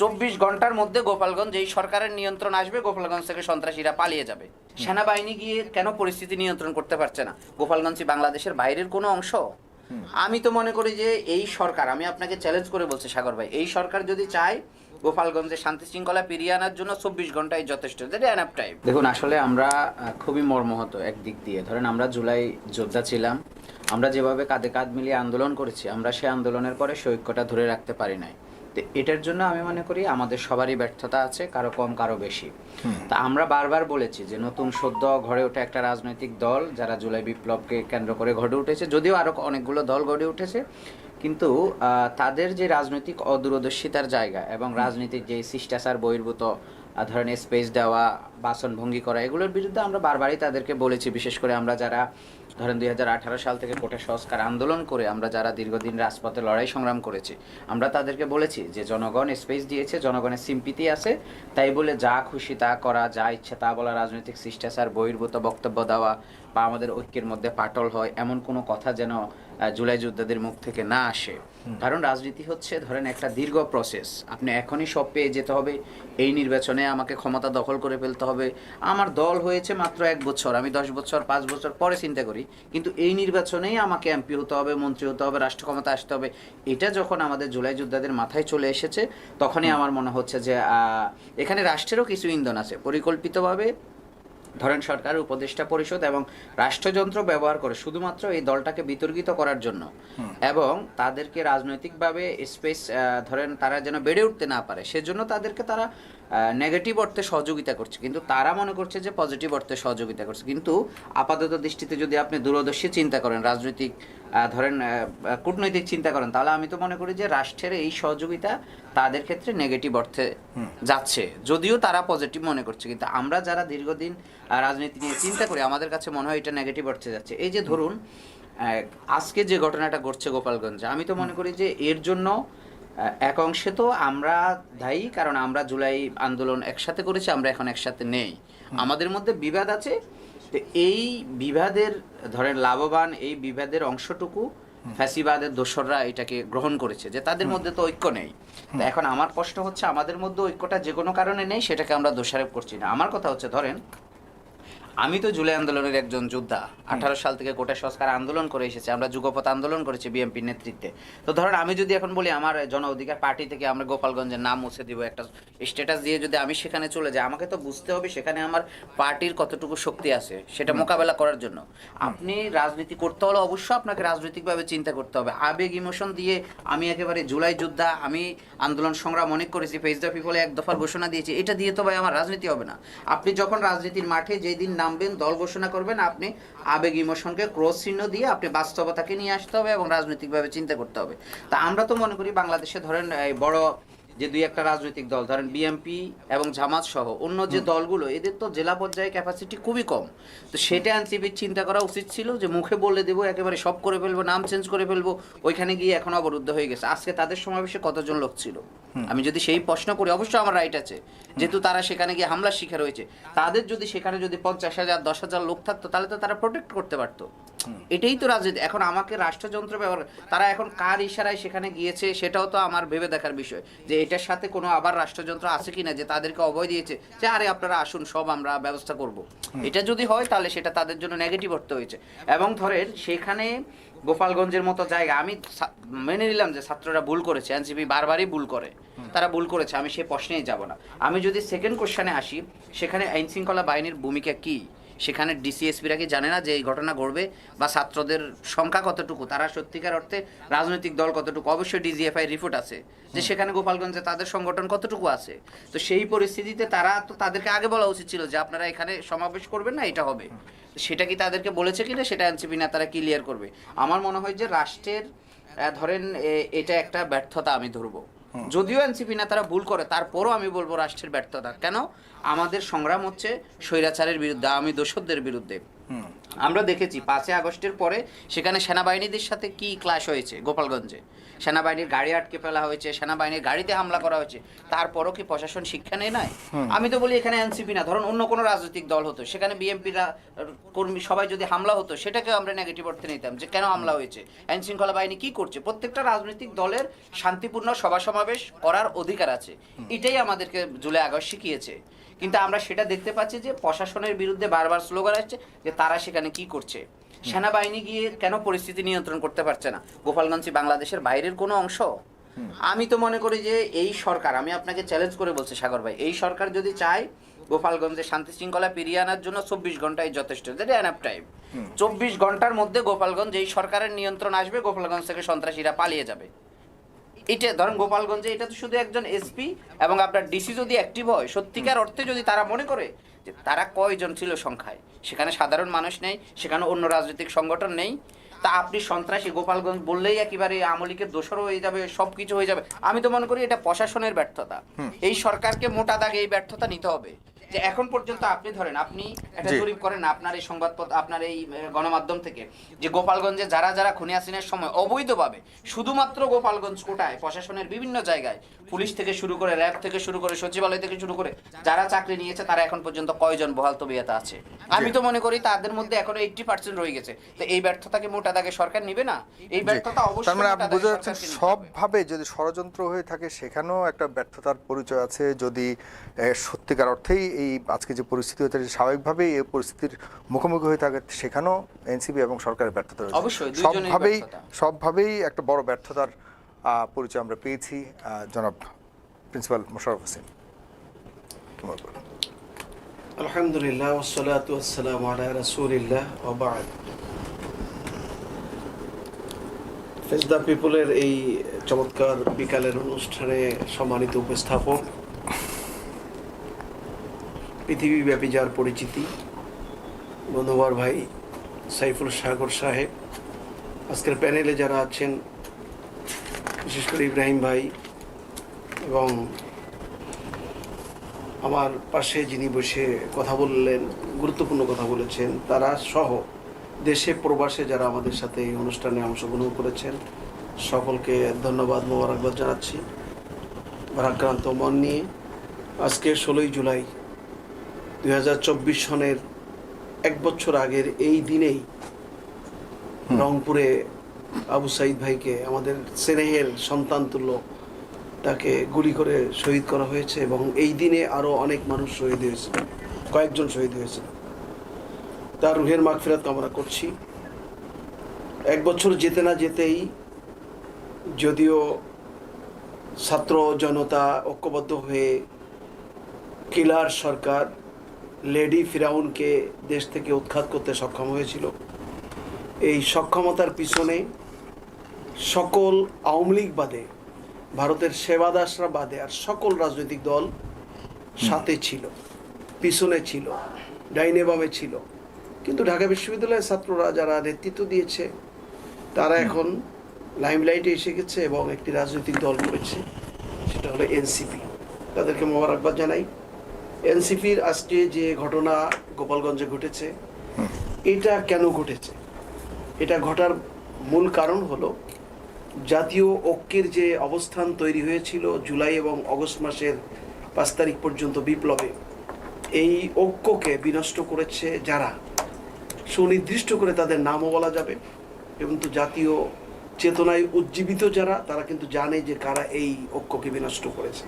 চব্বিশ ঘণ্টার মধ্যে গোপালগঞ্জ এই সরকারের নিয়ন্ত্রণ আসবে গোপালগঞ্জ থেকে সন্ত্রাসীরা পালিয়ে যাবে। সেনাবাহিনী গিয়ে কেন পরিস্থিতি নিয়ন্ত্রণ করতে পারছে না? গোপালগঞ্জ বাংলাদেশের বাইরের কোনো অংশ? আমি তো মনে করি যে এই সরকার আমি আপনাকে চ্যালেঞ্জ করে বলছি সাগর ভাই এই সরকার যদি চায় গোপালগঞ্জে শান্তি শৃঙ্খলা ফিরিয়ে আনার জন্য চব্বিশ ঘন্টায় যথেষ্ট। টাইম দেখুন আসলে আমরা খুবই মর্মাহত একদিক দিয়ে। ধরেন আমরা জুলাই যোদ্ধা ছিলাম। আমরা যেভাবে কাঁধে কাঁধ মিলিয়ে আন্দোলন করেছি আমরা সেই আন্দোলনের পরে সৈক্যটা ধরে রাখতে পারি নাই। তো এটার জন্য আমি মনে করি আমাদের সবারই ব্যর্থতা আছে কারও কম কারও বেশি। তা আমরা বারবার বলেছি যে নতুন সদ্য ঘরে ওঠা একটা রাজনৈতিক দল যারা জুলাই বিপ্লবকে কেন্দ্র করে ঘটে উঠেছে যদিও আরও অনেকগুলো দল গড়ে উঠেছে কিন্তু তাদের যে রাজনৈতিক অদূরদর্শিতার জায়গা এবং রাজনীতির যে শিষ্টাচার বহির্ভূত ধরনের স্পেস দেওয়া বাসনভঙ্গি করা এগুলোর বিরুদ্ধে আমরা বারবারই তাদেরকে বলেছি বিশেষ করে আমরা যারা ধরেন দুই হাজার আঠারো সাল থেকে কোটা সংস্কার আন্দোলন করে আমরা যারা দীর্ঘদিন রাজপথে লড়াই সংগ্রাম করেছি আমরা তাদেরকে বলেছি যে জনগণ স্পেস দিয়েছে জনগণের সিম্পিতি আছে তাই বলে যা খুশি তা করা যা ইচ্ছে তা বলা রাজনৈতিক শিষ্টাচার বহির্ভূত বক্তব্য দেওয়া বা আমাদের ঐক্যের মধ্যে পাটল হয় এমন কোনো কথা যেন জুলাই যোদ্ধাদের মুখ থেকে না আসে। কারণ রাজনীতি হচ্ছে ধরেন একটা দীর্ঘ প্রসেস আপনি এখনই সব পেয়ে যেতে হবে এই নির্বাচনে আমাকে ক্ষমতা দখল করে ফেলতে হবে। আমার দল হয়েছে মাত্র এক বছর আমি দশ বছর পাঁচ বছর পরে চিন্তা করি কিন্তু এই নির্বাচনেই আমাকে এমপি হতে হবে মন্ত্রী হতে হবে রাষ্ট্র ক্ষমতা আসতে হবে। এটা যখন আমাদের জুলাই যোদ্ধাদের মাথায় চলে এসেছে তখনই আমার মনে হচ্ছে যে আহ, এখানে রাষ্ট্রেরও কিছু ইন্ধন আছে। পরিকল্পিতভাবে ধরেন সরকার উপদেষ্টা পরিষদ এবং রাষ্ট্রযন্ত্র ব্যবহার করে শুধুমাত্র এই দলটাকে বিতর্কিত করার জন্য। এবং তাদেরকে রাজনৈতিকভাবে স্পেস ধরেন তারা যেন বেড়ে উঠতে না পারে সেজন্য তাদেরকে তারা নেগেটিভ অর্থে সহযোগিতা করছে। কিন্তু তারা মনে করছে যে পজিটিভ অর্থে সহযোগিতা করছে। কিন্তু আপাতত দৃষ্টিতে যদি আপনি দূরদর্শী চিন্তা করেন রাজনৈতিক ধরেন কূটনৈতিক চিন্তা করেন তাহলে আমি তো মনে করি যে রাষ্ট্রের এই সহযোগিতা তাদের ক্ষেত্রে নেগেটিভ অর্থে যাচ্ছে। যদিও তারা পজিটিভ মনে করছে কিন্তু আমরা যারা দীর্ঘদিন রাজনীতি নিয়ে চিন্তা করি আমাদের কাছে মনে হয় এটা নেগেটিভ অর্থে যাচ্ছে। এই যে ধরুন আজকে যে ঘটনাটা ঘটছে গোপালগঞ্জে আমি তো মনে করি যে এর জন্য এক অংশে তো আমরা দায়ী কারণ আমরা জুলাই আন্দোলন একসাথে করেছি আমরা এখন একসাথে নেই। আমাদের মধ্যে বিবাদ আছে তো এই বিবাদের ধরেন লাভবান এই বিবাদের অংশটুকু ফ্যাসিবাদের দোসররা এটাকে গ্রহণ করেছে যে তাদের মধ্যে তো ঐক্য নেই। তো এখন আমার প্রশ্ন হচ্ছে আমাদের মধ্যে ঐক্যটা যে কোনো কারণে নেই সেটাকে আমরা দোষারোপ করছি না। আমার কথা হচ্ছে ধরেন আমি তো জুলাই আন্দোলনের একজন যোদ্ধা। আঠারো সাল থেকে কোটা সংস্কার আন্দোলন করে এসেছে আমরা যুগপথ আন্দোলন করেছি বিএনপির নেতৃত্বে। তো ধরেন আমি যদি এখন বলি আমার জন অধিকার পার্টি থেকে আমরা গোপালগঞ্জের নাম মুছে দিব একটা স্ট্যাটাস দিয়ে যদি আমি সেখানে চলে যাই আমাকে তো বুঝতে হবে সেখানে আমার পার্টির কতটুকু শক্তি আছে সেটা মোকাবেলা করার জন্য। আপনি রাজনীতি করতে হলে অবশ্যই আপনাকে রাজনৈতিকভাবে চিন্তা করতে হবে। আবেগ ইমোশন দিয়ে আমি একেবারে জুলাই যোদ্ধা আমি আন্দোলন সংগ্রাম অনেক করেছি ফেস দ্য পিপলে এক দফার ঘোষণা দিয়েছি এটা দিয়ে তো ভাই আমার রাজনীতি হবে না। আপনি যখন রাজনীতির মাঠে যেই দিন নামবেন, দল ঘোষণা করবেন, আপনি আবেগ ইমোশনকে ক্রস চিহ্ন দিয়ে আপনি বাস্তবতাকে নিয়ে আসতে হবে এবং রাজনৈতিকভাবে চিন্তা করতে হবে। তা আমরা তো মনে করি বাংলাদেশে ধরেন বড় যে দুই একটা রাজনৈতিক দল ধরেন বিএমপি এবং জামাত সহ অন্য যে দলগুলো এদের তো জেলা পর্যায়ে ক্যাপাসিটি খুবই কম। তো সেটা এনসিপির চিন্তা করা উচিত ছিল যে মুখে বলে দেবো একেবারে সব করে ফেলব নাম চেঞ্জ করে ফেলব ওইখানে গিয়ে এখন অবরুদ্ধ হয়ে গেছে। আজকে তাদের সমাবেশে কতজন লোক ছিল? আমি যদি সেই প্রশ্ন করি অবশ্যই আমার রাইট আছে। যেহেতু তারা সেখানে গিয়ে হামলার শিকার হয়েছে। তাদের যদি সেখানে যদি পঞ্চাশ হাজার দশ হাজার লোক থাকতো তাহলে তো তারা প্রোটেক্ট করতে পারতো। এটাই তো রাজনীতি। এখন আমাকে রাষ্ট্রযন্ত্র ব্যবহার তারা এখন কার ইশারায় সেখানে গিয়েছে সেটাও তো আমার ভেবে দেখার বিষয়। যে এটার সাথে কোনো আবার রাষ্ট্রযন্ত্র আছে কিনা যে তাদেরকে অভয় দিয়েছে যে আরে আপনারা আসুন সব আমরা ব্যবস্থা করব। এটা যদি হয় তাহলে সেটা তাদের জন্য নেগেটিভ অর্থ হয়েছে। এবং ধরেন সেখানে গোপালগঞ্জের মতো জায়গা আমি মেনে নিলাম যে ছাত্ররা ভুল করেছে এনসিপি বারবারই ভুল করে। তারা ভুল করেছে আমি সে প্রশ্নেই যাব না। আমি যদি সেকেন্ড কোশ্চেনে আসি সেখানে আইন শৃঙ্খলা বাহিনীর ভূমিকা কি? সেখানে ডিসিএসপিরা কি জানে না যে এই ঘটনা ঘটবে বা ছাত্রদের সংখ্যা কতটুকু? তারা সত্যিকার অর্থে রাজনৈতিক দল কতটুকু? অবশ্যই ডিজিএফআই রিপোর্ট আছে যে সেখানে গোপালগঞ্জে তাদের সংগঠন কতটুকু আছে? তো সেই পরিস্থিতিতে তারা তো তাদেরকে আগে বলা উচিত ছিল যে আপনারা এখানে সমাবেশ করবেন না এটা হবে। সেটা কি তাদেরকে বলেছে কিনা সেটা এনসিপি নেতারা ক্লিয়ার করবে। আমার মনে হয় যে রাষ্ট্রের ধরেন এ- এটা একটা ব্যর্থতা আমি ধরবো। যদিও এনসিপি নেতারা ভুল করে, তারপরও আমি বলব রাষ্ট্রের ব্যর্থতা। কেন? আমাদের সংগ্রাম হচ্ছে স্বৈরাচারের বিরুদ্ধে আমি দোষদের বিরুদ্ধে। আমরা দেখেছি পাঁচই আগস্টের পরে সেখানে সেনাবাহিনীদের সাথে কি ক্লাশ হয়েছে গোপালগঞ্জে? সেনাবাহিনীর গাড়ি আটকে ফেলা হয়েছে সেনাবাহিনীর গাড়িতে হামলা করা হয়েছে তারপরও কি প্রশাসন শিক্ষা নেয় নাই? আমি তো বলি এখানে এনসিপি না ধরুন অন্য কোনো রাজনৈতিক দল হতো সেখানে বিএনপিরা কর্মী সবাই যদি হামলা হতো সেটাকেও আমরা নেগেটিভ অর্থে নিতাম যে কেন হামলা হয়েছে? আইন শৃঙ্খলা বাহিনী কি করছে? প্রত্যেকটা রাজনৈতিক দলের শান্তিপূর্ণ সভা সমাবেশ করার অধিকার আছে। এটাই আমাদেরকে জুলাই আগস্ট শিখিয়েছে। কিন্তু আমরা সেটা দেখতে পাচ্ছি যে প্রশাসনের বিরুদ্ধে বারবার স্লোগান আসছে যে তারা সেখানে কি করছে? সেনাবাহিনী গিয়ে কেন পরিস্থিতি নিয়ন্ত্রণ করতে পারছে না? গোপালগঞ্জ বাংলাদেশের বাইরের কোনো অংশ? আমি তো মনে করি যে এই সরকার আমি আপনাকে চ্যালেঞ্জ করে বলছি সাগর ভাই এই সরকার যদি চায় গোপালগঞ্জে শান্তি শৃঙ্খলা ফিরিয়ে আনার জন্য চব্বিশ ঘন্টায় যথেষ্ট। টাইম চব্বিশ ঘণ্টার মধ্যে গোপালগঞ্জ এই সরকারের নিয়ন্ত্রণ আসবে গোপালগঞ্জ থেকে সন্ত্রাসীরা পালিয়ে যাবে। এটা ধরেন গোপালগঞ্জে এটা তো শুধু একজন এসপি এবং আপনার ডিসি যদি অ্যাক্টিভ হয় সত্যিকার অর্থে যদি তারা মনে করে যে তারা কয়জন ছিল সংখ্যায়? সেখানে সাধারণ মানুষ নেই সেখানে অন্য রাজনৈতিক সংগঠন নেই। তা আপনি সন্ত্রাসী গোপালগঞ্জ বললেই একেবারে আমলিকের দোষরও হয়ে যাবে সব কিছু হয়ে যাবে। আমি তো মনে করি এটা প্রশাসনের ব্যর্থতা। এই সরকারকে মোটা দাগে এই ব্যর্থতা নিতে হবে। যে এখন পর্যন্ত আপনি ধরেন আপনি একটা। জরিপ করেন আপনার এই সংবাদপত্র আপনার এই গণমাধ্যম থেকে যে গোপালগঞ্জে যারা যারা খুনি হাসিনের সময় অবৈধভাবে শুধুমাত্র গোপালগঞ্জ কোটায় প্রশাসনের বিভিন্ন জায়গায় পুলিশ থেকে শুরু করে র্যাব থেকে শুরু করে সচিবালয় থেকে শুরু করে যারা চাকরি নিয়েছে তারা এখন পর্যন্ত কয়জন বহাল তবিয়াতে আছে? আমি তো মনে করি তাদের মধ্যে এখনও এইটটি পার্সেন্ট রয়ে গেছে। তো এই ব্যর্থতাকে মোটা দাগে সরকার নিবে না? এই ব্যর্থতা অবশ্যই মানে আপনি বুঝতে হবে। সবভাবে যদি ষড়যন্ত্র হয়ে থাকে সেখানেও একটা ব্যর্থতার পরিচয় আছে। যদি সত্যিকার অর্থেই এই আজকে যে পরিস্থিতি হয়ে হয়েছে স্বাভাবিকভাবেই এই পরিস্থিতির মুখোমুখি হয়ে থাকে সেখানেও এনসিপি এবং সরকারের ব্যর্থতা রয়েছে। অবশ্যই, সবভাবেই। সবভাবেই একটা বড় ব্যর্থতার পরিচয় আমরা পেয়েছি জনাব প্রিন্সিপাল মোশারফ হোসেন? আলহামদুলিল্লাহ ওসলাত ওয়াসালাম আলা ফেস দ্য পিপলের এই চমৎকার বিকালের অনুষ্ঠানে সম্মানিত উপস্থাপক, পৃথিবীব্যাপী যার পরিচিতি, বন্ধুবার ভাই সাইফুল সাগর সাহেব। আজকের প্যানেলে যারা আছেন বিশেষ করে ইব্রাহিম ভাই এবং আমার পাশে যিনি বসে কথা বললেন গুরুত্বপূর্ণ কথা বলেছেন তারা সহ দেশে প্রবাসে যারা আমাদের সাথে এই অনুষ্ঠানে অংশগ্রহণ করেছেন সকলকে ধন্যবাদ মোবারকবাদ জানাচ্ছি। ভারাক্রান্ত মন নিয়ে আজকে ষোলোই জুলাই দুই হাজার চব্বিশ সনের এক বছর আগের এই দিনেই রংপুরে আবু সাইদ ভাইকে, আমাদের স্নেহের সন্তান তুল্য তাকে গুলি করে শহীদ করা হয়েছে এবং এই দিনে আরও অনেক মানুষ শহীদ হয়েছে, কয়েকজন শহীদ হয়েছে। তার রুহের মাগফিরাত কামনা করছি। এক বছর যেতে না যেতেই যদিও ছাত্র জনতা ঐক্যবদ্ধ হয়ে কিলার সরকার লেডি ফিরাউনকে দেশ থেকে উৎখাত করতে সক্ষম হয়েছিল এই সক্ষমতার পিছনে সকল আওয়ামী লীগ বাদে ভারতের সেবাদাসরা বাদে আর সকল রাজনৈতিক দল সাথে ছিল পিছনে ছিল ডাইনে বামে ছিল। কিন্তু ঢাকা বিশ্ববিদ্যালয়ের ছাত্ররা যারা নেতৃত্ব দিয়েছে তারা এখন লাইমলাইটে এসে গেছে এবং একটি রাজনৈতিক দল করেছে সেটা হলো এনসিপি। তাদেরকে মোবারকবাদ জানাই। এনসিপির আজকে যে ঘটনা গোপালগঞ্জে ঘটেছে এটা কেন ঘটেছে? এটা ঘটার মূল কারণ হলো, জাতীয় ঐক্যের যে অবস্থান তৈরি হয়েছিল জুলাই এবং অগস্ট মাসের পাঁচ তারিখ পর্যন্ত বিপ্লবে, এই ঐক্যকে বিনষ্ট করেছে যারা? সুনির্দিষ্ট করে তাদের নামও বলা যাবে, এবং তো জাতীয় চেতনায় উজ্জীবিত যারা, তারা কিন্তু জানে যে কারা এই ঐক্যকে বিনষ্ট করেছে।